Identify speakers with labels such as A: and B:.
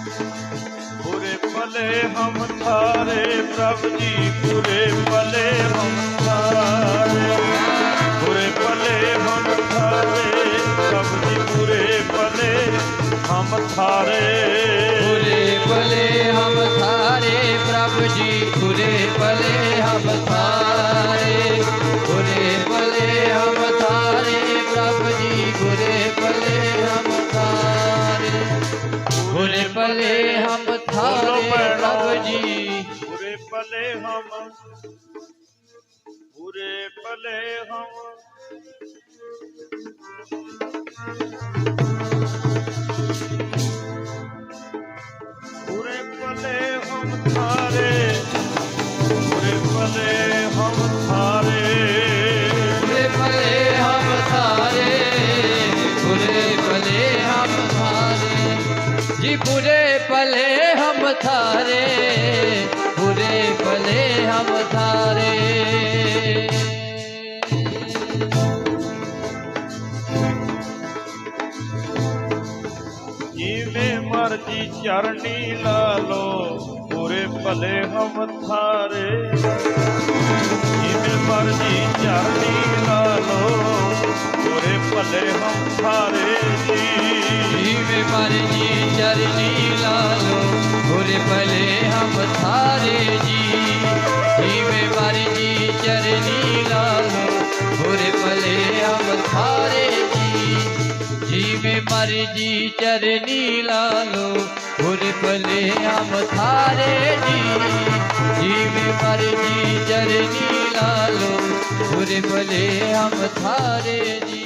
A: बुरे भले हम थारे प्रभु जी बुरे भले हम थारे बुरे भले हम थारे प्रभु जी बुरे भले हम थारे
B: बुरे भले हम थारे प्रभु जी बुरे भले हम थारे बुरे भले हम थारे प्रभु जी बुरे भले हम बुरे भले हम
A: बुरे भले हम थारे बुरे भले
B: जी बुरे भले हम थारे बुरे भले हम थारे
A: ਜਿਵੇਂ ਮਰਜੀ ਚਰਨੀ ਲਾ ਲੋ ਬੁਰੇ ਭਲੇ ਹਮ ਥਾਰੇ ਜਿਵੇਂ ਮਰਜੀ ਚਰਨੀ ਲਾ ਲੋ ਬੁਰੇ ਭਲੇ ਹਮ ਥਾਰੇ ਜੀ
B: जीवे भले हम थारे जी जीवे मर जी चरनी लालो बुरे भले हम थारे जी जीवे मर जी चरनी लालो बुरे भले हम थारे जी जीवे मर जी चरनी लालो बुरे भले हम थारे जी